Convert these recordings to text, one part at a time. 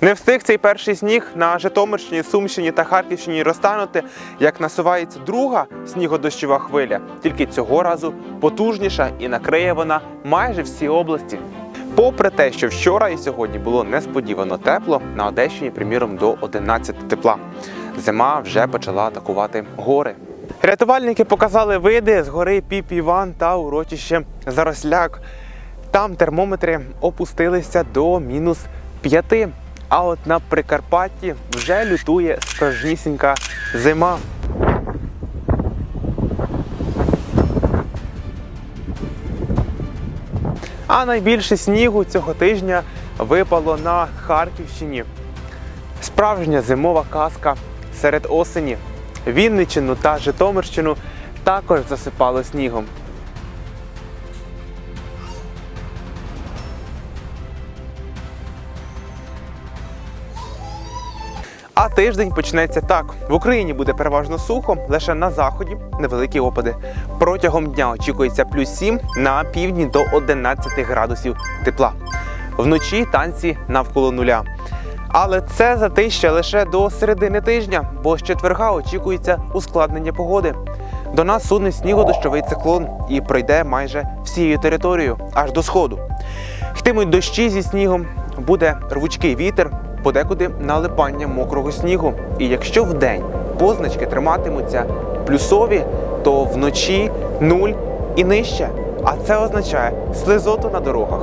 Не встиг цей перший сніг на Житомирщині, Сумщині та Харківщині розтанути, як насувається друга снігодощова хвиля, тільки цього разу потужніша і накриє вона майже всі області. Попри те, що вчора і сьогодні було несподівано тепло, на Одещині, приміром, до 11 тепла. Зима вже почала атакувати гори. Рятувальники показали види з гори Піп Іван та урочище Заросляк. Там термометри опустилися до мінус 5. А от на Прикарпатті вже лютує справжнісінька зима. А найбільше снігу цього тижня випало на Харківщині. Справжня зимова казка серед осені. Вінниччину та Житомирщину також засипало снігом. А тиждень почнеться так. В Україні буде переважно сухо, лише на заході невеликі опади. Протягом дня очікується плюс 7 на півдні до 11 градусів тепла. Вночі танці навколо нуля. Але це затища лише до середини тижня, бо з четверга очікується ускладнення погоди. До нас суне снігодощовий циклон і пройде майже всією територією аж до сходу. Йтимуть дощі зі снігом, буде рвучкий вітер, подекуди налипання мокрого снігу. І якщо вдень позначки триматимуться плюсові, то вночі нуль і нижче. А це означає слизоту на дорогах.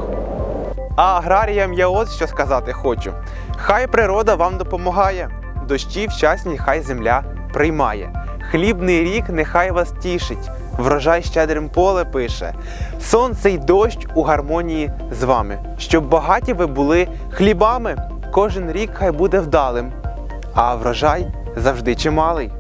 А аграріям я от що сказати хочу: хай природа вам допомагає, дощі вчасні, хай земля приймає. Хлібний рік нехай вас тішить, врожай щедрим поле пише. Сонце й дощ у гармонії з вами, щоб багаті ви були хлібами. Кожен рік хай буде вдалим, а врожай завжди чималий.